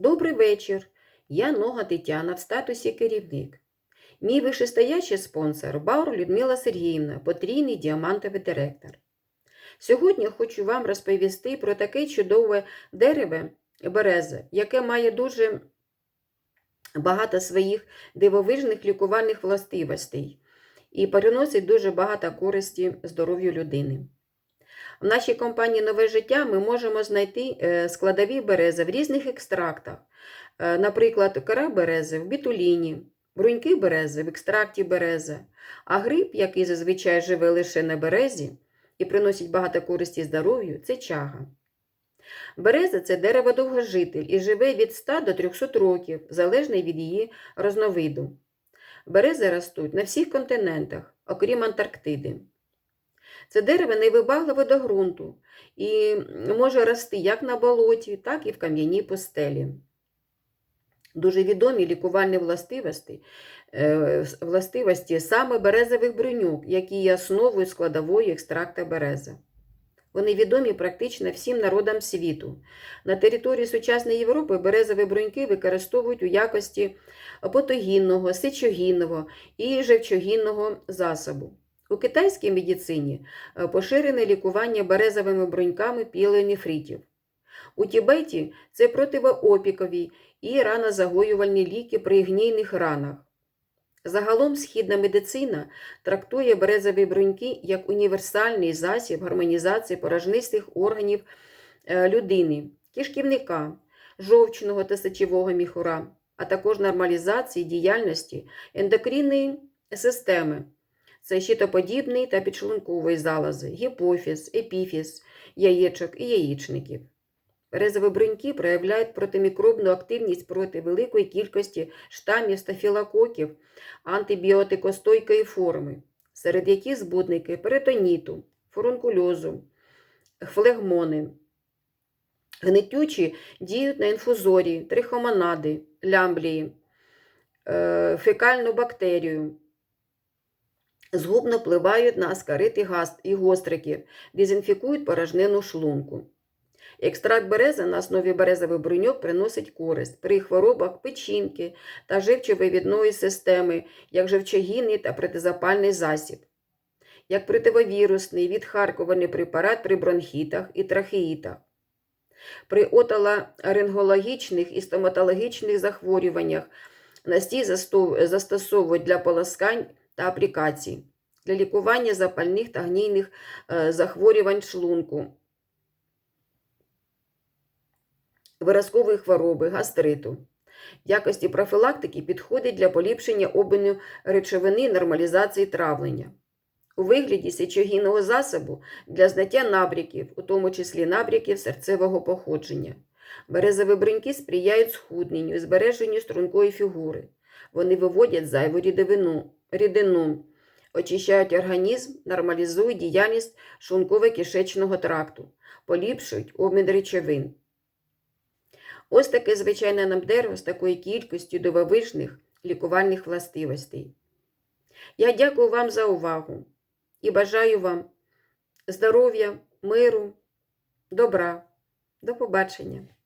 Добрий вечір. Я Нога Тетяна в статусі керівник. Мій вишестоячий спонсор Баур Людмила Сергіївна, потрійний діамантовий директор. Сьогодні хочу вам розповісти про таке чудове дерево берези, яке має дуже багато своїх дивовижних лікувальних властивостей і переносить дуже багато користі здоров'ю людини. В нашій компанії Нове життя ми можемо знайти е, складові берези в різних екстрактах. Е, Наприклад, кора берези в бітуліні, бруньки берези в екстракті берези, а гриб, який зазвичай живе лише на березі і приносить багато користі здоров'ю, це чага. Береза це дерево довгожитель і живе від 100 до 300 років, залежно від її розновиду. Берези ростуть на всіх континентах, окрім Антарктиди. Це дерево невибагливе до ґрунту і може рости як на болоті, так і в кам'яній пустелі. Дуже відомі лікувальні властивості, е, властивості саме березових бруньок, які є основою складової екстракта берези. Вони відомі практично всім народам світу. На території сучасної Європи березові бруньки використовують у якості потогінного, сечогінного і живчогінного засобу. У китайській медицині е, поширене лікування березовими бруньками піелонефритів. У Тібеті це противоопікові і ранозагоювальні ліки при гнійних ранах. Загалом східна медицина трактує березові бруньки як універсальний засіб гармонізації порожнистих органів е, людини, кишківника, жовчного та сечового міхура, а також нормалізації діяльності ендокринної системи. Це щитоподібний та підшлункової залози, гіпофіз, епіфіз, яєчок і яєчників. Бруньки проявляють протимікробну активність проти великої кількості штамів стафілококів антибіотикостойкої форми, серед яких збудники перитоніту, фурункульозу, флегмони. Гнетючі діють на інфузорії, трихомонади, лямблії, е, фекальну бактерію. Згубно впливають на аскарит і гострики, дезінфікують порожнину шлунку. Екстракт берези на основі березових бруньок приносить користь при хворобах печінки та живчовивідної системи, як живчогінний та протизапальний засіб, як противовірусний відхаркуваний препарат при бронхітах і трахеїтах, при отоларингологічних і стоматологічних захворюваннях настій застосовують для полоскань та аплікацій, для лікування запальних та гнійних е, захворювань шлунку. виразкової хвороби, гастриту. Якості профілактики підходить для поліпшення обміну речовини нормалізації травлення. У вигляді сечогінного засобу для знаття набряків, у тому числі набряків серцевого походження. Березові бруньки сприяють схудненню і збереженню стрункої фігури. Вони виводять зайву рідовину, рідину, очищають організм, нормалізують діяльність шлунково-кишечного тракту, поліпшують обмін речовин. Ось таке звичайне нам дерево з такою кількістю дивовижних лікувальних властивостей. Я дякую вам за увагу і бажаю вам здоров'я, миру, добра. До побачення!